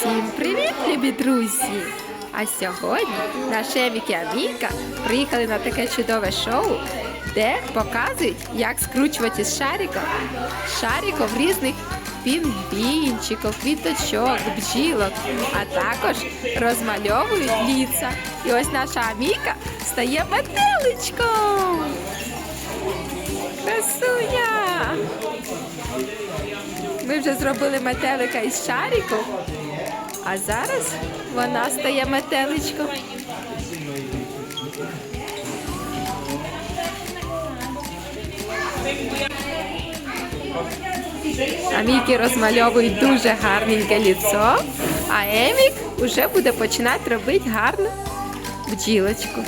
Всім привіт, любі друзі! А сьогодні наші Емік і Аміка приїхали на таке чудове шоу, де показують, як скручувати з шариків шариків різних пінгвінчиків, квіточок, бджілок, а також розмальовують ліца. І ось наша Аміка стає метеличком. Красуня! Ми вже зробили метелика із шарику, а зараз вона стає метеличком. А Мікі розмальовують дуже гарненьке ліцо, а Емік вже буде починати робити гарну бджілочку.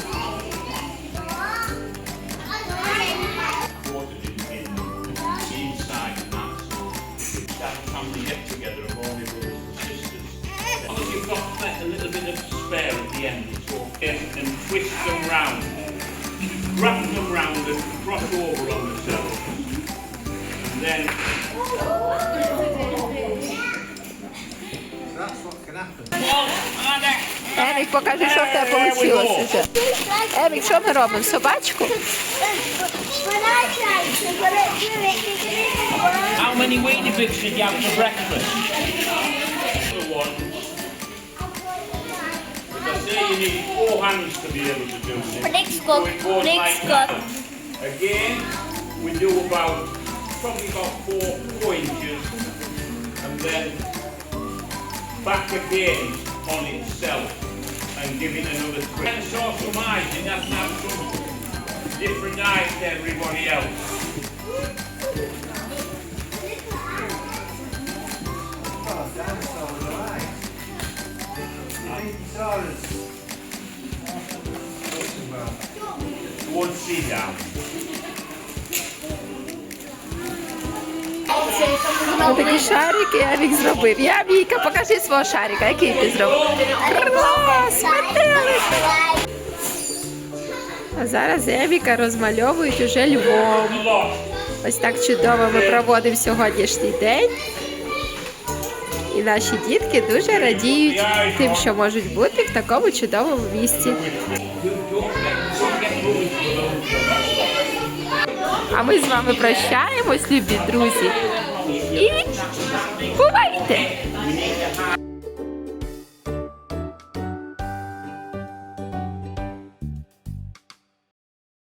together a little bit of spare at the end, okay, and twist them round. Wrap them round and cross over on themselves. And then... How many Weetabix did you have for breakfast? You need four hands to be able to do this. Next cook, it next like cook. Again, we do about, probably about four, four inches. And then back again on itself and give it another twist. And saw some eyes, have to have some different eyes to everybody else. Ось такі шарики Емік зробив. Я Віка, покажи свого шарика, який ти зробив. Клас. А зараз Еміка розмальовують уже Львов. Ось так чудово ми проводимо сьогоднішній день. І наші дітки дуже радіють тим, що можуть бути в такому чудовому місці. А ми з вами прощаємось, любі друзі. І бувайте!